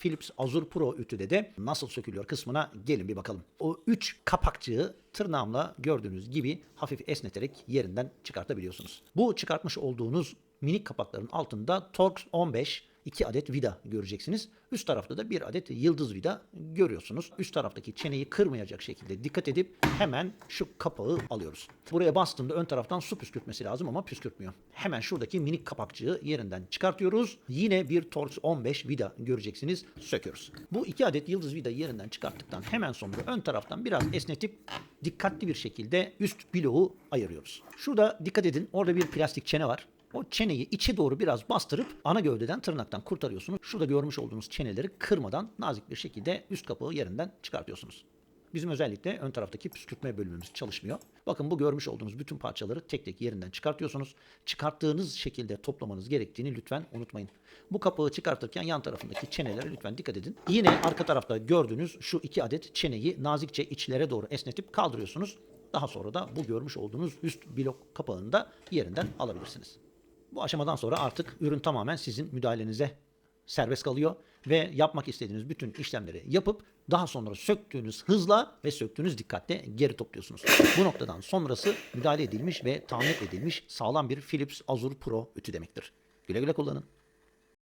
Philips Azure Pro ütüde de nasıl sökülüyor kısmına gelin bir bakalım. O 3 kapakçığı tırnağımla gördüğünüz gibi hafif esneterek yerinden çıkartabiliyorsunuz. Bu çıkartmış olduğunuz minik kapakların altında Torx 15 2 adet vida göreceksiniz. Üst tarafta da bir adet yıldız vida görüyorsunuz. Üst taraftaki çeneyi kırmayacak şekilde dikkat edip hemen şu kapağı alıyoruz. Buraya bastığında ön taraftan su püskürtmesi lazım ama püskürtmüyor. Hemen şuradaki minik kapakçığı yerinden çıkartıyoruz. Yine bir Torx 15 vida göreceksiniz. Söküyoruz. Bu iki adet yıldız vida yerinden çıkarttıktan hemen sonra ön taraftan biraz esnetip dikkatli bir şekilde üst bloğu ayırıyoruz. Şurada dikkat edin orada bir plastik çene var. O çeneyi içe doğru biraz bastırıp ana gövdeden tırnaktan kurtarıyorsunuz. Şurada görmüş olduğunuz çeneleri kırmadan nazik bir şekilde üst kapağı yerinden çıkartıyorsunuz. Bizim özellikle ön taraftaki püskürtme bölümümüz çalışmıyor. Bakın bu görmüş olduğunuz bütün parçaları tek tek yerinden çıkartıyorsunuz. Çıkarttığınız şekilde toplamanız gerektiğini lütfen unutmayın. Bu kapağı çıkartırken yan tarafındaki çenelere lütfen dikkat edin. Yine arka tarafta gördüğünüz şu iki adet çeneyi nazikçe içlere doğru esnetip kaldırıyorsunuz. Daha sonra da bu görmüş olduğunuz üst blok kapağını da yerinden alabilirsiniz. Bu aşamadan sonra artık ürün tamamen sizin müdahalenize serbest kalıyor ve yapmak istediğiniz bütün işlemleri yapıp daha sonra söktüğünüz hızla ve söktüğünüz dikkatle geri topluyorsunuz. Bu noktadan sonrası müdahale edilmiş ve tamir edilmiş sağlam bir Philips Azure Pro ütü demektir. Güle güle kullanın.